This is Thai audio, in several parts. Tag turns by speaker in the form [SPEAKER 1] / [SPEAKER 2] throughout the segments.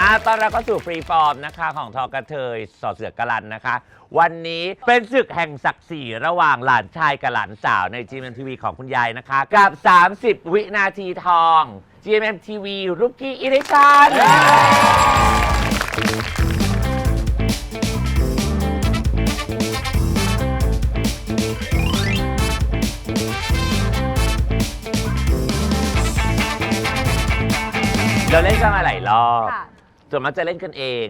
[SPEAKER 1] อาตอนเราก็สู่ฟรีฟอร์มนะคะ ของทอกระเทยสอเสือกกะลันนะคะ วันนี้เป็นศึกแห่งศักดิ์ศรีระหว่างหลานชายกับหลานสาวใน GMMTV ของคุณยายนะคะ กับ 30 วินาทีทอง GMMTV Rookie Edition เราเล่นกันมาหลายรอบ
[SPEAKER 2] ค่ะ
[SPEAKER 1] ส่วนมากจะเล่นกันเอง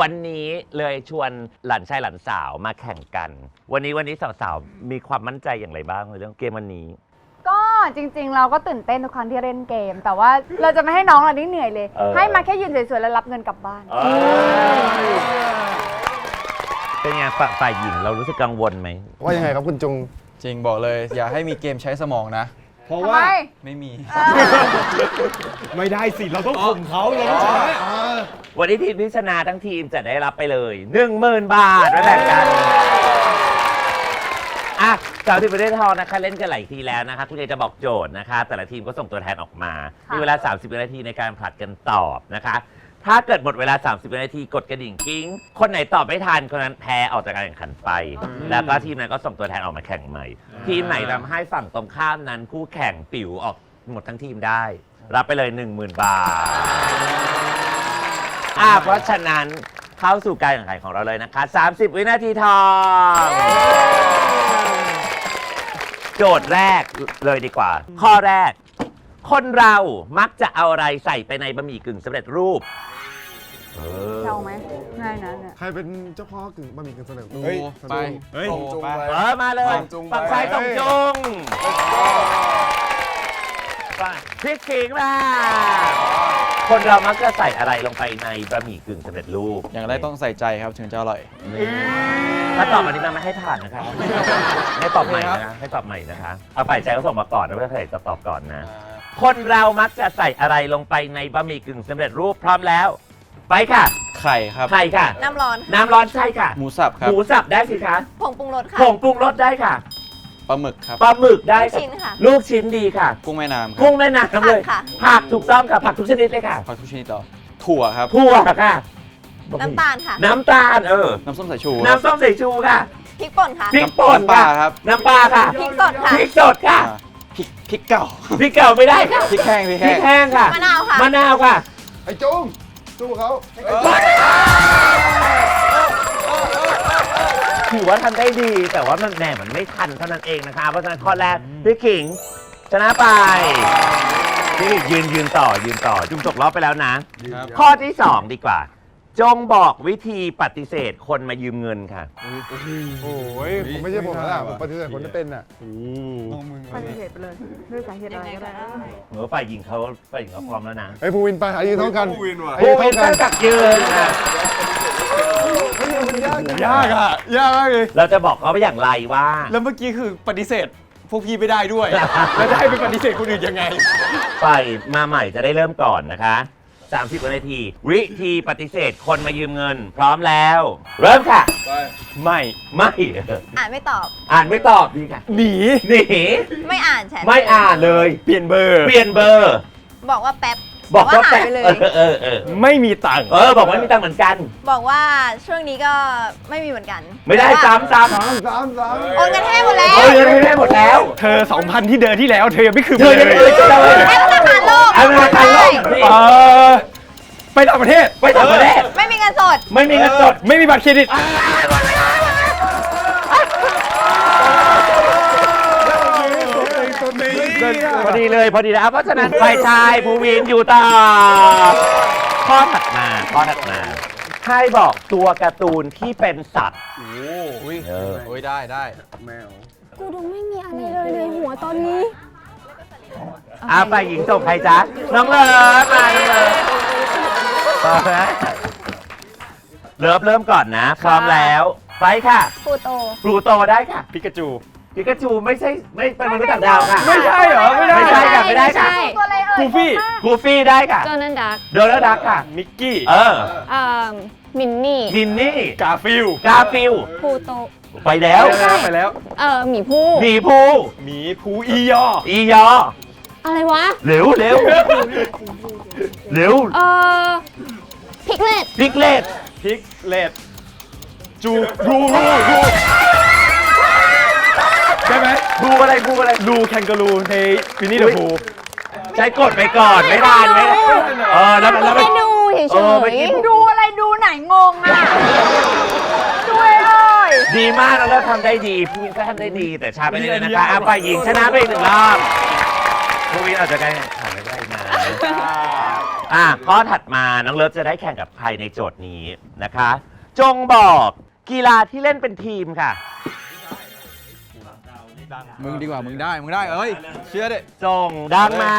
[SPEAKER 1] วันนี้เลยชวนหลานชายหลานสาวมาแข่งกัน วันนี้วันนี้สาวๆมีความมั่นใจอย่างไรบ้างในเรื่องเกมวันนี้
[SPEAKER 2] ก็จริงๆ เราก็ตื่นเต้นทุกครั้งที่เล่นเกม แต่ว่าเราจะไม่ให้น้องเราได้เหนื่อยเลย
[SPEAKER 1] เออ
[SPEAKER 2] ให้มาแค่ยืนสวยๆแล้วรับเงินกลับบ้าน
[SPEAKER 1] เป็นไงฝ่ายฝ่ายหญิงเรารู้สึกกังวลไหม
[SPEAKER 3] ว่ายังไงครับคุณจุง
[SPEAKER 4] จริงบอกเลย อย่าให้มีเกมใช้สมองนะ
[SPEAKER 3] เพราะ
[SPEAKER 2] ทำ
[SPEAKER 3] ว่า
[SPEAKER 2] ไม
[SPEAKER 4] ไม่มี
[SPEAKER 3] ไม่ได้สิ เราต้องข่มเขาเราต้องชนะ
[SPEAKER 1] วันนี้ทีมที่ชนะทั้งทีมจะได้รับไปเลย1 0,000 บาทไว้แบ่งกันอะสาวที่ประเทศทองนะคะ เล่นกันหลายทีแล้วนะคะ คุณเอจะบอกโจทย์นะคะ แต่ละทีมก็ส่งตัวแทนออกมา
[SPEAKER 2] ค่ะ
[SPEAKER 1] มีเวลา 30วินาทีในการผลัดกันตอบนะคะ ถ้าเกิดหมดเวลา 30วินาทีกดกระดิ่งกิ้ง คนไหนตอบไม่ทันคนนั้นแพ้ออกจากการแข่งขันไป แล้วก็ทีมนั้นก็ส่งตัวแทนออกมาแข่งใหม่ ทีมไหนทำให้ฝั่งตรงข้ามนั้นคู่แข่งปิ๋วออกหมดทั้งทีมได้ รับไปเลย 10,000 บาทอ่าเพราะฉะนั้นเข้าสู่การแข่งขันของเราเลยนะคะ 30 วินาทีทอง โจทย์แรกเลยดีกว่า ข้อแรก คนเรามักจะเอาอะไรใส่ไปในบะหมี่กึ่งสำเร็จรูป เออ
[SPEAKER 2] เอาไหมง่ายนะเนี่ย
[SPEAKER 3] ใครเป็นเจ้าพ่อกึ่งบะหมี่กึ่งสำเร็จรูป
[SPEAKER 4] เฮ้ย ไป
[SPEAKER 3] เฮ้ย
[SPEAKER 4] โอ้ไป
[SPEAKER 1] เออมาเลย
[SPEAKER 3] ส่งจุงไป
[SPEAKER 1] ฝั่งซ้ายส่งจุงฝั่งพริกขิงมาคนเรามักจะใส่อะไรลงไปในบะหมี่กึ่งสำเร็จรูป
[SPEAKER 4] อย่างแรกต้องใส่ใจครับถึงจะอร่อย
[SPEAKER 1] ถ้าตอบอันนี้มันไม่ให้ผ่านนะคะให้ตอบใหม่นะให้ตอบใหม่นะคะ เอาฝ่ายใจก็ส่งมาก่อนนะไม่ใช่จะตอบก่อนนะ คนเรามักจะใส่อะไรลงไปในบะหมี่กึ่งสำเร็จรูปพร้อมแล้ว ไปค่ะ
[SPEAKER 4] ไข่ครับ
[SPEAKER 1] ไข่ค่ะ
[SPEAKER 5] น้ำร้อนค่ะ
[SPEAKER 1] น้ำร้อนใช่ค่ะ
[SPEAKER 4] หมูสับครั
[SPEAKER 1] ห
[SPEAKER 4] บ
[SPEAKER 1] มูสับได้สิคะ
[SPEAKER 5] ผงปรุงรสค่ะ
[SPEAKER 1] ผงปรุงรสได้ค่ะ
[SPEAKER 4] ปลาหมึกครับ
[SPEAKER 1] ปลาหมึกได้
[SPEAKER 5] ลูกชิ้นค่ะ
[SPEAKER 1] ลูกชิ้นดีค่ะ
[SPEAKER 4] กุ้งแม่น้ำครั
[SPEAKER 1] กุ้งแม่น้ำเลย
[SPEAKER 5] ผักค่ะ
[SPEAKER 1] ผักถูกต้องค่ะ ผักทุกชนิดเลยค่ะ
[SPEAKER 4] ผักทุกชนิดต่อถั่วครับ
[SPEAKER 1] ถั่วค่ะ
[SPEAKER 5] น้ำตาลค่ะ
[SPEAKER 1] น้ำตาลเออ
[SPEAKER 4] น้ำส้มสายชูครับ
[SPEAKER 1] น้ำส้มสายชูค่ะ
[SPEAKER 5] พริกป่นค่ะ
[SPEAKER 1] พริกป่น
[SPEAKER 4] น้ำปลาครับ
[SPEAKER 1] น้ำปลาค่ะ
[SPEAKER 5] พริกสดค่ะ
[SPEAKER 1] พริกสดค่ะ
[SPEAKER 4] อ่าพริกพริกเก่า
[SPEAKER 1] พริกเก่าไม่ได้ค่ะ
[SPEAKER 4] พริกแห้งพริก
[SPEAKER 1] พริ
[SPEAKER 4] แห้
[SPEAKER 1] ก
[SPEAKER 4] ง
[SPEAKER 1] แห้งค่ะ
[SPEAKER 5] มะนาวค่ะ
[SPEAKER 1] มะนาวค่ะ
[SPEAKER 3] ไอ้จุง สู้เขา
[SPEAKER 1] ถือว่าทำได้ดีแต่ว่ามันแหมมันไม่ทันเท่านั้นเองนะคะเพราะฉะนั้นข้อแรกพี่ขิงชนะไปพี่ขิงยืนยืนต่อยืนต่อจุงตกรอบไปแล้วนะ
[SPEAKER 4] ครับ
[SPEAKER 1] ข้อที่2ดีกว่า จงบอกวิธีปฏิเสธคนมายืมเงินค่ะ
[SPEAKER 3] โอ้ยผมไม่ใช่ผมแล้วล่ะผมปฏิเสธคนที่เป็นอะ
[SPEAKER 2] ปฏิเสธไปเลยด้วยสาเหตุอะไรก็ได้
[SPEAKER 1] เหมือนฝ่ายหญิงเขาฝ่ายหญิงเขาพร้อมแล้วนะ
[SPEAKER 3] ไอ้ภูวินไปหายืนเท่ากัน
[SPEAKER 1] ผู้เป็นตั้งกักยืนนะ
[SPEAKER 6] ยากอะยากมากเลย
[SPEAKER 1] เราจะบอกเขาไปอย่างไรว่า
[SPEAKER 6] แล้วเมื่อกี้คือปฏิเสธพวกพี่ไม่ได้ด้วย แล้วจะให้ไปปฏิเสธคนอื่นยังไง
[SPEAKER 1] ฝ่ายมาใหม่จะได้เริ่มก่อนนะคะ 30วินาที วิธีปฏิเสธคนมายืมเงิน พร้อมแล้ว เริ่มค่ะ
[SPEAKER 6] ไม่
[SPEAKER 1] ไม่
[SPEAKER 5] อ่านไม่ตอบ
[SPEAKER 1] อ่านไม่ตอบดีค่ะ
[SPEAKER 6] หนี
[SPEAKER 1] หนี
[SPEAKER 5] ไม่อ่านแชท
[SPEAKER 1] ไม่อ่านเลย
[SPEAKER 6] เปลี่ยนเบอร์
[SPEAKER 1] เปลี่ยนเบอร์
[SPEAKER 5] บอกว่าแป๊บ
[SPEAKER 1] บอกว่า
[SPEAKER 5] หาย
[SPEAKER 1] แปะ
[SPEAKER 5] ไปเลย
[SPEAKER 1] เออเออเออ
[SPEAKER 6] ไม่มีตังค์
[SPEAKER 1] เออบอกว่าไม่มีตังค์เหมือนกัน
[SPEAKER 5] บอกว่าช่วงนี้ก็ไม่มีเหมือนกัน
[SPEAKER 1] ไม่ได้
[SPEAKER 5] แต่ว่า
[SPEAKER 1] ซ้ำซ้ำ
[SPEAKER 3] สามสามสาม
[SPEAKER 5] โอนกันให้หมดแล้ว
[SPEAKER 1] เออยังไม่ได้หมดแล้ว
[SPEAKER 6] เธอ 2,000 ที่เดินที่แล้ว เธอยังไม่คืน
[SPEAKER 1] เธอยัง
[SPEAKER 6] เล
[SPEAKER 1] เอ่ย
[SPEAKER 6] ย
[SPEAKER 1] จะเลย
[SPEAKER 5] ให้ธนาคารโลก
[SPEAKER 1] เอาธนาคารโลก
[SPEAKER 6] เออไปต่างประเทศ
[SPEAKER 1] ไปต่างประเทศ
[SPEAKER 5] ไม่มีเงินสด
[SPEAKER 1] ไม่มีเงินสด
[SPEAKER 6] ไม่มีบัตรเครดิต
[SPEAKER 1] พอดีเลยพอดีแล้วเพราะฉะนั้นฝ่ายชายภูวินอยู่ต่อข้อถัดมาข้อถัดมาให้บอกตัวการ์ตูนที่เป็นสัตว์
[SPEAKER 4] อุ้ย
[SPEAKER 1] เออ
[SPEAKER 4] โอ้ยได้ได้
[SPEAKER 3] แมว
[SPEAKER 2] กูดูไม่มีอะไรเลยในหัวตอนนี้
[SPEAKER 1] อาฝ่ายหญิงส่งใครจ๊ะน้องเลิฟมาน้องเลิฟต่อนะเลิฟเริ่มก่อนนะ พร้อมแล้ว ไปค่ะ
[SPEAKER 2] ปูโต
[SPEAKER 1] พลูโตได้ค่ะ
[SPEAKER 6] ปิกาจู
[SPEAKER 1] ปิกาจูไม่ใช่ไม่เป็นมนุษย์ต่างดาวค่ะ
[SPEAKER 6] ไม่ใช่เหรอ ไม่ได้
[SPEAKER 1] ไม่ใช่ค่ะไม่ได้ค่ะ
[SPEAKER 2] ตัวอะไรเอ่ย
[SPEAKER 6] กูฟี่
[SPEAKER 1] กูฟี่ได้ค่ะ
[SPEAKER 7] โดนัลด์ดัก
[SPEAKER 1] โดนัลด์ดักค่ะ
[SPEAKER 6] มิกกี้
[SPEAKER 1] เออ
[SPEAKER 7] เอ่อมินนี่
[SPEAKER 1] มินนี่
[SPEAKER 6] กาฟิล
[SPEAKER 1] กาฟิล
[SPEAKER 7] พูโต
[SPEAKER 1] ไปแล้ว
[SPEAKER 6] ไปแล้ว
[SPEAKER 7] เอ่อหมีผู้
[SPEAKER 1] หมีภู
[SPEAKER 6] หมีภูอียอ
[SPEAKER 1] อียอ
[SPEAKER 7] อะไรวะ
[SPEAKER 1] เร็วเร็วเร็ว
[SPEAKER 7] เออพิกเลต
[SPEAKER 1] พิกเลต
[SPEAKER 6] พิกเลต
[SPEAKER 3] จูรูรูรู ใช่ไหม
[SPEAKER 1] ดูอะไรดูอะไร
[SPEAKER 3] รูแคนการูในวินนี่เดอะพู
[SPEAKER 1] ใช้กดไปก่อนไม่ทันไม่ทันเออแล้วแล้ว
[SPEAKER 7] แค่ดูเฉ
[SPEAKER 1] เออเมื่อกี้
[SPEAKER 7] ย
[SPEAKER 2] ดูอะไรดูไหนงงอะช่วยเอ้ย
[SPEAKER 1] ดีมากแล้วเราทำได้ดีพี่วินก็ทำได้ดีแต่ช้าไปนิดนึงนะคะอะฝ่ายหญิงชนะไปอีกหนึ่งรอบพี่วินอาจจะใกล้ผ่านไม่ได้นะอะข้อถัดมาน้องเลิฟจะได้แข่งกับใครในโจทย์นี้นะคะ จงบอกกีฬาที่เล่นเป็นทีมค่ะ
[SPEAKER 6] มึงดีกว่ามึงได้มึงได้เอ้ยเชื่อดิ
[SPEAKER 1] จงดังมา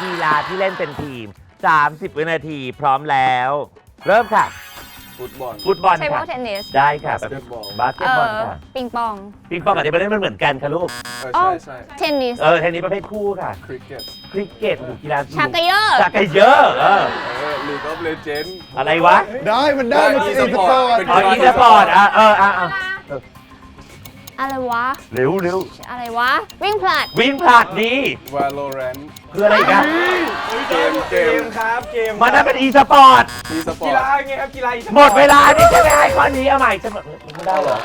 [SPEAKER 1] กีฬาที่เล่นเป็นทีม 30 วินาทีพร้อมแล้ว เริ่มค่ะ
[SPEAKER 4] ฟุตบอล
[SPEAKER 1] ฟุตบอล
[SPEAKER 7] ใช้วอ
[SPEAKER 1] ค่ะ
[SPEAKER 7] ลเทนนิส
[SPEAKER 1] ได้ค่ะแบบ
[SPEAKER 4] บาสเกตบอล
[SPEAKER 1] บาสเก
[SPEAKER 7] เอ
[SPEAKER 1] ตบอล
[SPEAKER 7] อ
[SPEAKER 1] ค่ะ
[SPEAKER 7] ปิงปอง
[SPEAKER 1] ปิงปองกับเทนนิสมันเหมือนกันค่ะลูก
[SPEAKER 4] เออใช่ใช่
[SPEAKER 7] เทนนิส
[SPEAKER 1] เออเทนนิสประเภทคู่ค่ะ
[SPEAKER 4] คริกเก็ต
[SPEAKER 1] คริกเก็ตหรือกีฬาทีม
[SPEAKER 7] ชักเกยอร์
[SPEAKER 1] ชักเกยอร์เออ
[SPEAKER 4] เออลีกออฟเลเจนด์
[SPEAKER 1] อะไรวะ
[SPEAKER 3] ได้มันได้มัน
[SPEAKER 4] ได้
[SPEAKER 3] อีสปอร์ต
[SPEAKER 4] เป็น
[SPEAKER 1] อ๋ออีสปอร์ตอะเอออะอะ
[SPEAKER 7] อะไรวะ
[SPEAKER 1] เร็วเร็ว
[SPEAKER 7] อะไรวะ วิ่งผลัด
[SPEAKER 1] วิ่งผลัดดี
[SPEAKER 4] วาโลแรนต์
[SPEAKER 1] คืออะไรกัน
[SPEAKER 4] เกมเก
[SPEAKER 6] เก
[SPEAKER 4] ม
[SPEAKER 6] มครับเกม
[SPEAKER 1] มันนั่นเป็นอีสปอร์ต
[SPEAKER 4] มีสปอ
[SPEAKER 6] กี
[SPEAKER 4] ร์ต
[SPEAKER 6] ฬาไงครับกีฬาอีสปอร์ต
[SPEAKER 1] หมดเวลานี่ใช่ไหมให้ข้อนี้เอาใหม่จะแบบไม่ได้เหรอ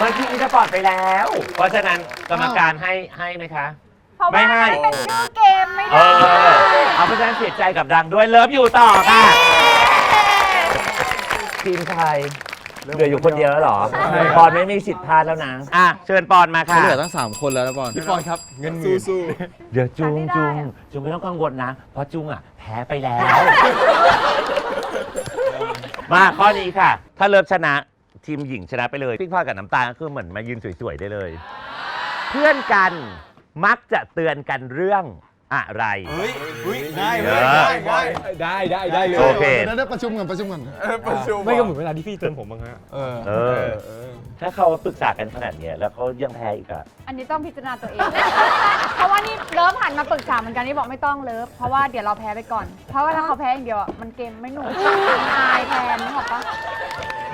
[SPEAKER 1] มันคืออีสปอร์ตไปแล้ว เพราะฉะนั้นกรรมการให้ให้ไหมคะ
[SPEAKER 2] เพราะ
[SPEAKER 1] ไม่
[SPEAKER 2] ว่า
[SPEAKER 1] ให้
[SPEAKER 2] มันเป็นชื่อเกมไม่
[SPEAKER 1] เอ
[SPEAKER 2] ได้
[SPEAKER 1] อเอาเพราะฉะนั้นเสียใจกับดังด้วยเลิฟอยู่ต่อค่ะทีมไทย เหลืออยู่คนเดียวแล้วเหรอปอนไม่มีสิทธิ์พลาดแล้วนะอะเชิญปอนมาค่ะ
[SPEAKER 6] เหลือตั้ง 3 คนแล้วนะบอลพี่บอลครับ เงินหมื่น
[SPEAKER 4] สู้
[SPEAKER 1] เดี๋ยวจุงจุงจุงไม่ต้องกังวลนะ เพราะจุงอะแพ้ไปแล้ว มาข้อนี้ค่ะ ถ้าเลิฟชนะทีมหญิงชนะไปเลยพี่พลอยกับน้ำตาลก็คือเหมือนมายืนสวยๆได้เลย เพื่อนกันมักจะเตือนกันเรื่อง อะไร
[SPEAKER 6] เฮ้ยเฮ้ยได้
[SPEAKER 1] เอ
[SPEAKER 6] เว้ย
[SPEAKER 1] อ
[SPEAKER 6] ได้ได้
[SPEAKER 3] ได้ได้ได้เลย
[SPEAKER 1] โอเค
[SPEAKER 3] ดี๋ยวดี๋ยวประชุมกันประชุมกัน
[SPEAKER 4] ๆเออประชุม
[SPEAKER 3] ไม่ก็เหมือนเวลาที่พี่เตือนผมบ้างฮะ
[SPEAKER 6] เออ
[SPEAKER 1] เออถ้าเขาปรึกษากันขนาดเนี้ยแล้วเขายังแพ้อีกอะ
[SPEAKER 2] อันนี้ต้องพิจารณาตัวเอง เพราะว่านี่เลิฟหันมาปรึกษาเหมือนกันนี่บอกไม่ต้องเลิฟ เพราะว่าเดี๋ยวเราแพ้ไปก่อน เพราะว่าถ้าเขาแพ้อย่างเดียวอะมันเกมไม่หนุกอายแทนนึกออกปะ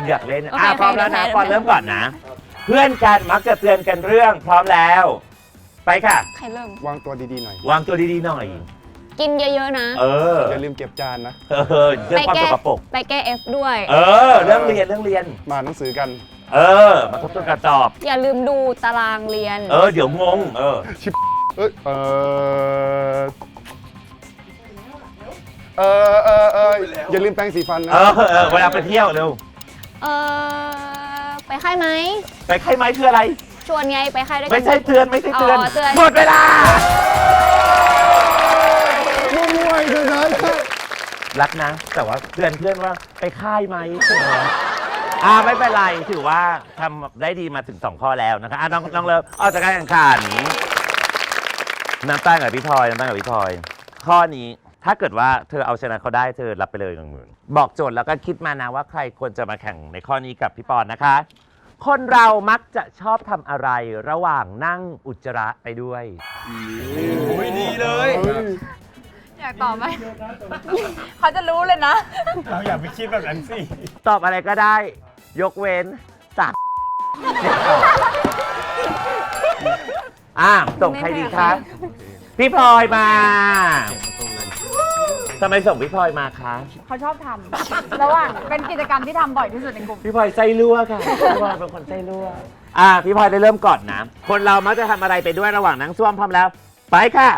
[SPEAKER 1] อยากเล่น
[SPEAKER 7] โอเค
[SPEAKER 1] อะพร้อมแล้วนะ
[SPEAKER 7] โอเค
[SPEAKER 1] ปอนเริ่มก่อนนะ เพื่อนกันมักจะเตือนกันเรื่อง พร้อมแล้ว ไปค่ะ
[SPEAKER 7] ใครเริ่ม
[SPEAKER 3] วางตัวดีๆหน่อย
[SPEAKER 1] วางตัวดีๆหน่อย
[SPEAKER 7] กินเยอะๆนะ
[SPEAKER 1] เออ
[SPEAKER 3] อย่าลืมเก็บจานนะ
[SPEAKER 1] เออเรื่องความสกปรก
[SPEAKER 7] ไปแก้ F ด้วย
[SPEAKER 1] เออ เรื่องเรียนเรื่องเรียน
[SPEAKER 3] มาอ่านหนังสือกัน
[SPEAKER 1] เออ มาทบทวนการสอบ
[SPEAKER 7] อย่าลืมดูตารางเรียน
[SPEAKER 1] เออ เดี๋ยวงง เออ
[SPEAKER 3] เอ้ยเออเออเออเอออย่าลืมแปรงสีฟันนะ
[SPEAKER 1] เออเออเวลาไปเที่ยวเร็ว
[SPEAKER 7] เออไปค่ายไหม
[SPEAKER 1] ไปไข้ไม้คืออะไร
[SPEAKER 7] ชวนไงไปค่ายด้วยกั
[SPEAKER 1] ไม่ใช่เตือนไม่ใช่เตือน
[SPEAKER 7] อ๋อเตือน
[SPEAKER 1] หมดเวลา
[SPEAKER 3] มั่วๆเลยนะ
[SPEAKER 1] รักนะ แต่ว่าเตือนเพื่อนว่าไปค่ายไหมอ่าไม่เป็นไรถือว่าทำได้ดีมาถึง2ข้อแล้วนะคะอะน้องน้องเลิฟออกจากการแข่งขันน้ำตาลกับพี่พลอยน้ำตาลกับพี่พลอย ข้อนี้ถ้าเกิดว่าเธอเอาชนะเขาได้เธอรับไปเลยหนึ่งหมื่นบอกโจทย์แล้วก็คิดมานะว่าใครควรจะมาแข่งในข้อนี้กับพี่ปอนนะคะ คนเรามักจะชอบทำอะไรระหว่างนั่งอุจจาระไปด้วย
[SPEAKER 6] โอ้ยดีเลย
[SPEAKER 2] อยากตอบไหม เขาจะรู้เลยนะ
[SPEAKER 3] เราอย่าไปคิดแบบนั้นสิ
[SPEAKER 1] ตอบอะไรก็ได้ ยกเว้นสักอะส่งใครดีคะพี่พลอยมา ทำไมส่งพี่พลอยมาคะ
[SPEAKER 2] เขาชอบทำระหว่างเป็นกิจกรรมที่ทำบ่อยที่สุดในกลุ่ม
[SPEAKER 1] พี่พลอยไส้รั่วค่ะพี่พลอยเป็นคนไส้รั่วอะพี่พลอยได้เริ่มก่อนนะ คนเรามักจะทำอะไรไปด้วยระหว่างนั่งซ่วมพร้อมแล้ว ไปค่ะ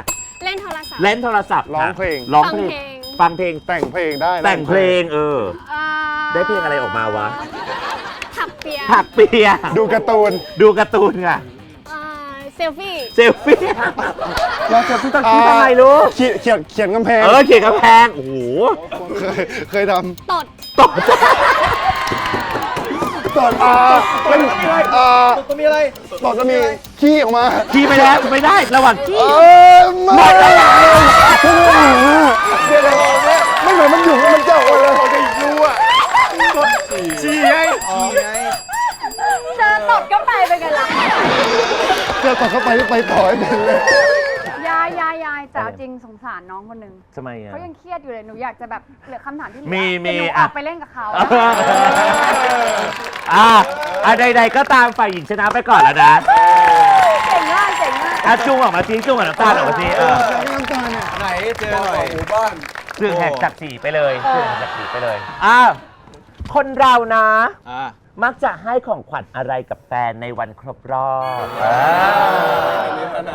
[SPEAKER 7] เล่นโทรศัพท์
[SPEAKER 1] เล่นโทรศัพท์ค่ะ
[SPEAKER 3] ร้องเพลง
[SPEAKER 1] ร้องเพลง ฟังเพลง
[SPEAKER 3] แต่งเพลงได้นะ
[SPEAKER 1] แต่งเพลงเออ
[SPEAKER 2] อ่า
[SPEAKER 1] ได้เพลงอะไรออกมาวะ
[SPEAKER 7] ถักเปีย
[SPEAKER 1] ถักเปีย
[SPEAKER 3] ดูการ์ตูน
[SPEAKER 1] ดูการ์ตูนค่ะ
[SPEAKER 7] อ่าเซลฟี่
[SPEAKER 1] เซลฟี่ เราจะพี่ต้องคิดทำไมลูก
[SPEAKER 3] เขียนเขียนเขียนกำแพง
[SPEAKER 1] เออเขียนกำแพง โอ้โห
[SPEAKER 3] เคยเคยท
[SPEAKER 7] ตด
[SPEAKER 1] ตกใจำ
[SPEAKER 3] ตอนอ่าเป็นอ่า
[SPEAKER 6] ตัวมีอะไร
[SPEAKER 3] ตอนจะมีขี้ออกมา
[SPEAKER 1] ขี่ไปแล้วไม่ได้ระหว่างขี่
[SPEAKER 3] เออ
[SPEAKER 1] หม
[SPEAKER 3] ไม่
[SPEAKER 1] ดเวลา
[SPEAKER 3] เดี๋ยวเราไม่เหมือนมันอยู่แล้วมันเจ้าออกเลย
[SPEAKER 6] ชี้ไงชี้ไง
[SPEAKER 2] เจอต่
[SPEAKER 3] อเข้าไปไปต่อให้เป็นเลย
[SPEAKER 2] ยายยายยายแต่เอาจริงสงสารน้องคนหนึ่ง
[SPEAKER 1] ทำไมอะ
[SPEAKER 2] เขายังเครียดอยู่เลยหนูอยากจะแบบเหลือคำถามที่เหลื
[SPEAKER 1] มีมี
[SPEAKER 2] เดี๋ยวหนูอ
[SPEAKER 1] อะ
[SPEAKER 2] อกไปเล่นกับเขา
[SPEAKER 1] อ่าอะใดๆก็ตามฝ่ายหญิงชนะไปก่อนแล้วนะ
[SPEAKER 2] เจ๋งมากเจ๋งมาก
[SPEAKER 1] อะจุงออกมาซิจุงกับน้ำตาลออกมาซิเออ
[SPEAKER 6] ไหนเจอ
[SPEAKER 4] ต่อ
[SPEAKER 6] หน่อย
[SPEAKER 4] หมู่บ้าน
[SPEAKER 1] สื่อแหกจากสีไปเลยสื่อแหกจากสีไปเลยอ้าว คนเรานะ
[SPEAKER 6] อ่า
[SPEAKER 1] มักจะให้ของขวัญอะไรกับแฟนในวันครบรอบ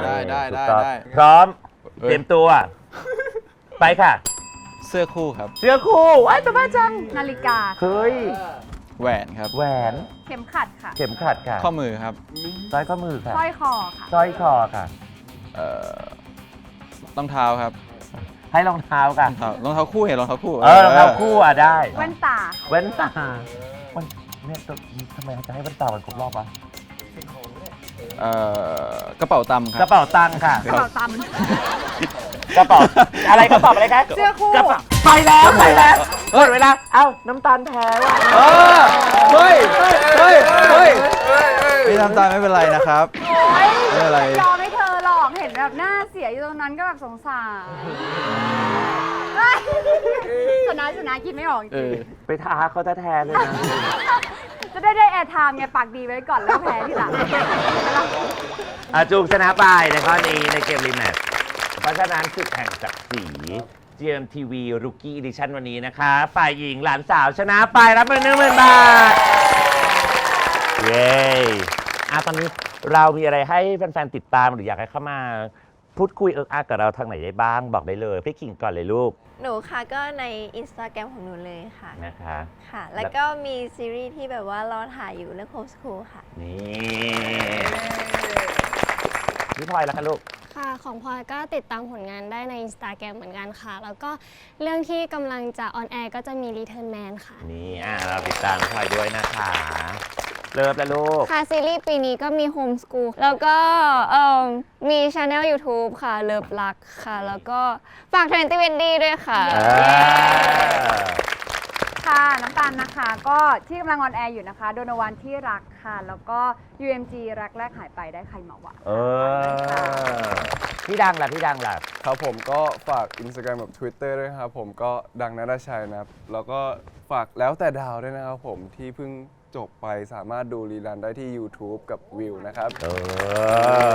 [SPEAKER 6] ได้ได้
[SPEAKER 1] ถูก
[SPEAKER 6] ได้
[SPEAKER 1] ต้อง
[SPEAKER 6] ได้
[SPEAKER 1] พร้อม
[SPEAKER 6] เอ้ย
[SPEAKER 1] เตรียมตัว ไปค่ะ
[SPEAKER 6] เสื้อคู่ครับ
[SPEAKER 1] เสื้อคู่ว้ายสบายจัง
[SPEAKER 2] นาฬิกา
[SPEAKER 1] เฮ้ย
[SPEAKER 6] แหวนครับ
[SPEAKER 1] แหวน
[SPEAKER 2] เข็มขัดค่ะ
[SPEAKER 1] เข็มขัดค่ะ
[SPEAKER 6] ข้อมือครับ
[SPEAKER 1] สร้อยข้อมือค่ะ
[SPEAKER 2] สร้อยคอค่ะ
[SPEAKER 1] สร้อยคอค่ะ
[SPEAKER 6] เอ่อรองเท้าครับ
[SPEAKER 1] ให้รองเท้าค่ะ
[SPEAKER 6] รองเท้ารองเท้าคู่เห็นรองเท้าคู่
[SPEAKER 1] เออรองเท้าคู่อะได้
[SPEAKER 2] แว่นตา
[SPEAKER 1] แว่นตาวันเนี่ยตัวทำไมจะให้แว่นตาวันครบรอบวะ
[SPEAKER 6] เอ่อกระเป๋าตังค์ค
[SPEAKER 1] ก
[SPEAKER 6] รั
[SPEAKER 1] ระ
[SPEAKER 6] บ
[SPEAKER 1] เป๋าตังค์ค่ะ
[SPEAKER 2] กระเป๋าตังค์
[SPEAKER 1] กระเป๋าอะไรกระเป๋าอะไรคะ
[SPEAKER 2] เสื้อคู่
[SPEAKER 1] กระเป๋าไปแล้วไปแล้วหมดเวลาเอ้าน้ำตาลแพ้ว่ะ
[SPEAKER 6] เออเฮ้ยเฮ้ยเฮ้ยพี่น้ำตาลไม่เป็นไรนะครับ
[SPEAKER 2] โอ๊ย
[SPEAKER 6] ไม่เป็นไร
[SPEAKER 2] ยอมให้ แบบหน้าเสียอยู่ตรงนั้นก็แบบสงสารเฮ้ยชนะชนะคิดไม่ออกจ
[SPEAKER 6] เอ
[SPEAKER 2] ริง
[SPEAKER 6] อ
[SPEAKER 1] ไปท้าเขาแท้ๆเลยนะ
[SPEAKER 2] ๆจะได้ได้แอร์ไทม์ไงปากดีไว้ก่อนแล้วแพ้ทีหลัง
[SPEAKER 1] อาจูงชนะไปในข้อนี้ในเกมรีแมตช์เพราะฉะนั้นศึกแห่งศักดิ์ศรี GMTV Rookie Edition วันนี้นะคะ ฝ่ายหญิงหลานสาวชนะไปรับเงินหนึ่งหมื่นบาท เย้ อะตอนนี้เรามีอะไรให้แฟนๆติดตามหรืออยากให้เข้ามาพูดคุยเอิกอักกับเราทางไหนได้บ้างบอกได้เลย พี่ขิงก่อนเลยลูก
[SPEAKER 5] หนูค่ะก็ในอินสตาแกรมของหนูเลยค่ะ
[SPEAKER 1] นะคะ
[SPEAKER 5] ค่ะ แล้วก็มีซีรีส์ที่แบบว่ารอถ่ายอยู่เรื่องโฮมสคูลค่ะ
[SPEAKER 1] นี่พี่พลอยแล้วคะลูก
[SPEAKER 7] ค่ะ ของพลอยก็ติดตามผลงานได้ใน Instagram เหมือนกันค่ะ แล้วก็เรื่องที่กำลังจะออนแอร์ก็จะมี Return Man ค่ะ
[SPEAKER 1] นี่อะเราติดตามพลอยด้วยนะคะ เลิฟแล้วลูก
[SPEAKER 7] ค่ะซีรีส์ปีนี้ก็มี Home School แล้วก็เอ่อมีช anel YouTube ค่ะเลิฟลักค่ะ แล้วก็ฝากเทรนตี้เวนดี้ด้วยค่ะ
[SPEAKER 2] ค่ะน้ำตาลนะคะ ก็ที่กำลังออนแอร์อยู่นะคะโดนวันที่รักค่ะ แล้วก็ UMG รักแรกหายไปได้ใครมาวะ
[SPEAKER 1] เออ พี่ดังล่ะพี่ดังล่ะ
[SPEAKER 4] ครับผมก็ฝาก Instagram กับ Twitter ด้วยนะครับผมก็ดังนัทชัยนะครับ แล้วก็ฝากแล้วแต่ดาวด้วยนะครับผมที่เพิ่ง จบไปสามารถดูรีลันได้ที่ YouTube กับวิวนะครับ
[SPEAKER 1] เอ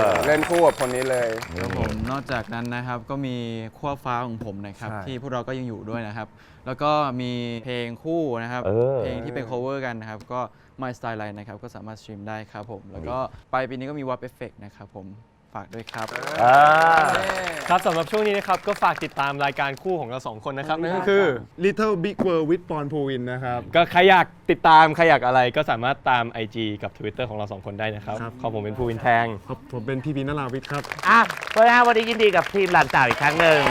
[SPEAKER 1] อ
[SPEAKER 4] เล่นคู่กับคนนี้เลย
[SPEAKER 6] ครับผมนอกจากนั้นนะครับก็มีขั้วฟ้าของผมนะครับ
[SPEAKER 4] ใช่
[SPEAKER 6] ที่พวกเราก็ยังอยู่ด้วยนะครับ แล้วก็มีเพลงคู่นะครับ
[SPEAKER 1] เออ
[SPEAKER 6] เพลงที่เป็น cover กันนะครับ ก็ My Style Line นะครับ ก็สามารถสตรีมได้ครับผม แล้วก็ปลายปีนี้ก็มี Warp Effect นะครับผม ฝากด้วยครับ
[SPEAKER 1] เออ
[SPEAKER 3] ครับสำหรับช่วงนี้นะครับก็ฝากติดตามรายการคู่ของเราสองคนนะครับนั่นก็คือ Little Big World with Pon p u w i n นะครับ ก็ใครอยากติดตามใครอยากอะไรก็สามารถตาม IG กับ Twitter ของเราสองคนได้นะครับของผมเป็นภูวินแทง ครับผมเป็นพี่พีนราวิทย์ครับ
[SPEAKER 1] อะเพราะฉะนั้นวันนี้ยินดีกับทีมหลานสาวอีกครั้งหนึ่ง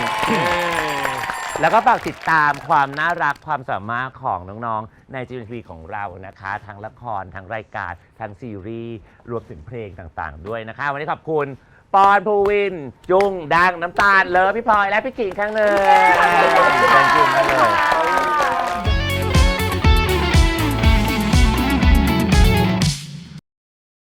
[SPEAKER 1] แล้วก็ฝากติดตามความน่ารักความสามารถของน้องๆ ในจีนทีของเรานะคะ ทั้งละคร ทั้งรายการ ทั้งซีรีส์ รวมถึงเพลงต่างๆ ด้วยนะคะ วันนี้ขอบคุณ ปอนภูวิน จุงดังน้ำตาลเลิฟพี่พลอยและพี่กิ่งครั้งหนึ่งแดงจุงมาเลย